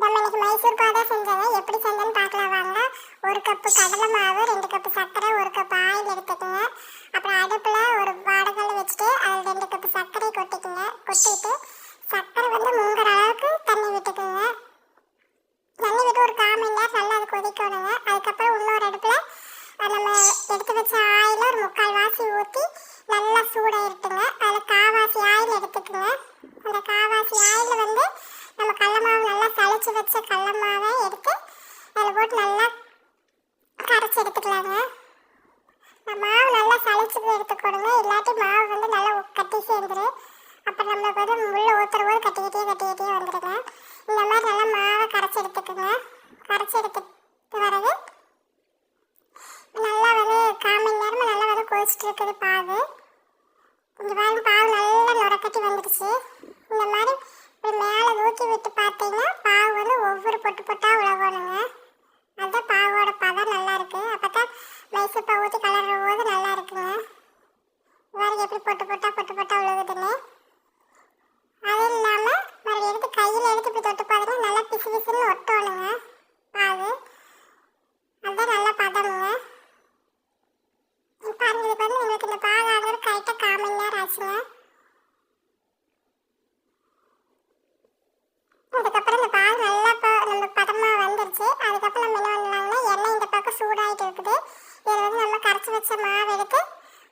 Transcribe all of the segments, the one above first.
நம்ம இன்னைக்கு மைசூர் பாதை செஞ்சதை எப்படி செஞ்சேன்னு பார்க்கலாம் வாங்க. ஒரு கப்பு கடலை மாவு ரெண்டு கப்பு சர்க்கரை ஒரு கப் ஆயில் எடுத்துக்கோங்க. அப்புறம் அடுப்பில் ஒரு வாடகல் வச்சுட்டு அதில் ரெண்டு கப்பு சர்க்கரை கொட்டிக்கோங்க. கொட்டிட்டு சர்க்கரை வந்து மூங்குற அளவுக்கு தண்ணி விட்டுக்குங்க. தண்ணி விட்டு ஒரு கால் மணி நேரம் நல்லா அது கொதிக்கணுங்க அதுக்கப்புறம் இன்னொரு அடுப்பில் நம்ம எடுத்து வச்ச ஆயில் ஒரு முக்கால் வாசி ஊற்றி நல்லா சூடாக இருட்டுங்க அதில் காவாசி ஆயில் எடுத்துக்கோங்க. அந்த காவாசி ஆயில் வந்து நம்ம கடல மாவு நல்லா அரைச்ச வச்ச கடல மாவை எடுத்து அதில் போட்டு நல்லா கரைச்சி எடுத்துக்கலாங்க. மாவு நல்லா சளிச்சு எடுத்துக்கணுங்க இல்லாட்டி மாவு வந்து நல்லா கட்டி சேர்ந்துடும் அப்புறம் நம்மளுக்கு வந்து உள்ள ஊற்றுற போது கட்டிக்கிட்டே கட்டிக்கிட்டே வந்துடுங்க இந்த மாதிரி நல்லா மாவை கரைச்சி எடுத்துக்கோங்க. கரைச்சி எடுத்துட்டு வரது நல்லா வந்து கால் மணி நல்லா வந்து கொதிச்சுட்டு இருக்குது பாகு. இங்கே பாருங்க பாகு நல்லா நுரக்கட்டி வந்துடுச்சு. இந்த மாதிரி இப்படி மேலே ஊற்றி விட்டு பார்த்தீங்கன்னா பாவு வந்து ஒவ்வொரு பொட்டு பொட்டாக உழவணுங்க அதுதான் பாவோட பதம் நல்லா இருக்கு அப்போ தான் மைசூர் பாவு ஊற்றி கலர்ற போது நல்லா இருக்குங்க பாருங்க எப்படி பொட்டு பொட்டா பொட்டு பொட்டா உழுகுதுன்னு அது இல்லாமல் மறுபடியும் எடுத்து கையில் எடுத்து இப்படி தொட்டு பார்த்தீங்கன்னா நல்லா பிசு பிசுன்னு ஒட்டணுங்க பாவு அதுதான் நல்ல பதமுங்க பாருங்க இதுக்கு வந்து எங்களுக்கு இந்த பாகு ஆகிறது கரெக்டாக கால் மணி நேரம் ஆச்சுங்க அதுக்கப்புறம் இந்த பால் நல்லா இப்போ நம்ம பதமாக வந்துருச்சு அதுக்கப்புறம் நம்ம என்ன பண்ணலாங்கன்னா எண்ணெய் இந்த பக்கம் சூடாகிட்டு இருக்குது இதில் வந்து நம்ம வச்ச மாவு எடுத்து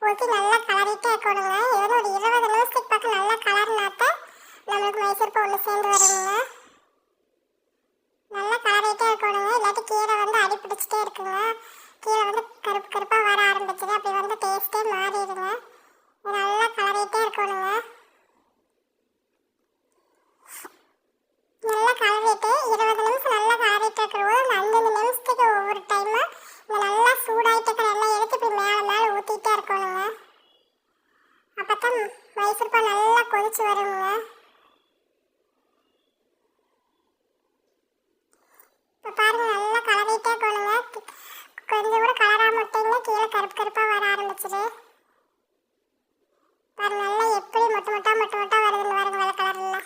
ஊற்றி நல்லா கலரிட்டே கொடுங்க இது ஒரு இருபது நிமிஷத்துக்கு பக்கம் நல்லா கலர்னாத்த நம்மளுக்கு மைசூர் பாவு ஒன்று சேர்ந்து வருங்க. நல்லா கலரிட்டே கொடுங்க இல்லாட்டி கீரை வந்து அடி பிடிச்சிட்டே இருக்குங்க. கீரை வந்து கருப்பு கருப்பாக வர ஆரம்பிச்சது. அப்படி வந்து டேஸ்ட்டே மாறிடுங்க இது நல்லா கலரிட்டே இருக்கணுங்க நல்லா கலரிட்டு இருபது நிமிஷம் நல்லா கலரிட்டு இருக்கிறபோது அந்த அஞ்சஞ்சு நிமிஷத்துக்கு ஒவ்வொரு டைமாக இந்த நல்லா சூடாயிட்டு இருக்கிற எண்ணெய் எடுத்து இப்படி மேலே மேலே ஊற்றிட்டே இருக்கணுங்க அப்போ தான் மைசூர் பால் நல்லா வருங்க. இப்போ பாருங்க நல்லா கலரிட்டே கொள்ளுங்க கொஞ்சம் கூட கலராக முட்டைங்க. கீழே கருப்பு கருப்பாக வர ஆரம்பிச்சிடு பாருங்க நல்லா எப்படி மொட்டை மொட்டா மொட்டை மொட்டா வருதுன்னு பாருங்க வெள்ளை கலர்ல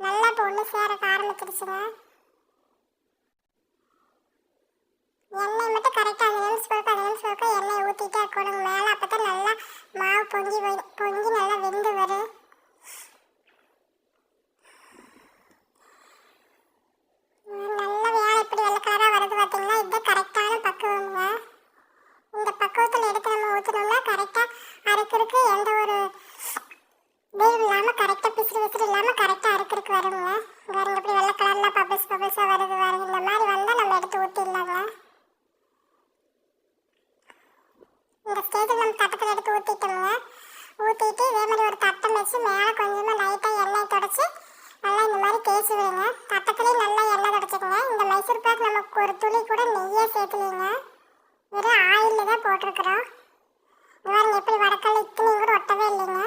நல்லா இப்போ ஒன்று சேரக்க ஆரம்பிச்சிருச்சுங்க. எண்ணெய் மட்டும் கரெக்டாக அஞ்சு நிமிஷம் போக்க அஞ்சு நிமிஷம் போக்க எண்ணெய் ஊற்றிட்டே இருக்கணும். மேலே அப்போ தான் நல்லா மாவு பொங்கி போயிடும் பொங்கி நல்லா வெந்து வரும் ம், நல்ல வேலை இப்படி வெள்ளை கலராக வருது பார்த்தீங்களா இது கரெக்டான பக்குவங்க இந்த பக்குவத்தில் எடுத்து நம்ம ஊற்றினோம்னா கரெக்டாக அரைக்கிறதுக்கு எந்த ஒரு வேவ் இல்லாமல் கரெக்டாக பிசுறு பிசுறு இல்லாமல் கரெக்டாக அரைக்கிறதுக்கு வருங்க பாருங்க இப்படி வெள்ளை கலரில் பபிள்ஸ் பபிள்ஸாக வருது பாருங்க இந்த மாதிரி வந்தால் நம்ம எடுத்து ஊற்றிடலாங்க இந்த ஸ்டேஜில் நம்ம தட்டத்தில் எடுத்து ஊற்றிட்டோங்க ஊற்றிட்டு இதே மாதிரி ஒரு தட்டம் வச்சு மேலே கொஞ்சமாக லைட்டாக எண்ணெய் தொடச்சி நல்லா இந்த மாதிரி தேய்ச்சி விடுங்க. தட்டத்துலேயும் நல்லா எண்ணெய் தொடச்சிக்கோங்க. இந்த மைசூர் பாக் நமக்கு ஒரு துளி கூட நெய்யே சேர்த்துலீங்க. வெறும் ஆயிலில் தான் போட்டிருக்குறோம். இது பாருங்க எப்படி வடக்கல்ல இத்தனையும் கூட ஒட்டவே இல்லைங்க.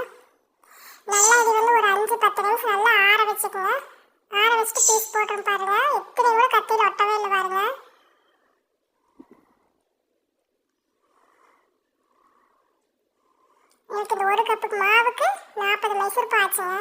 நல்லா இது வந்து ஒரு அஞ்சு பத்து நிமிஷம் நல்லா ஆற வச்சுக்கோங்க. ஆற வச்சுட்டு பீஸ் போட்டுரும் பாருங்க. இத்தனை கூட கத்தியில் ஒட்ட இல்லை பாருங்க எனக்கு இந்த ஒரு கப்புக்கு மாவுக்கு நாற்பது மைசூர் பாச்சுங்க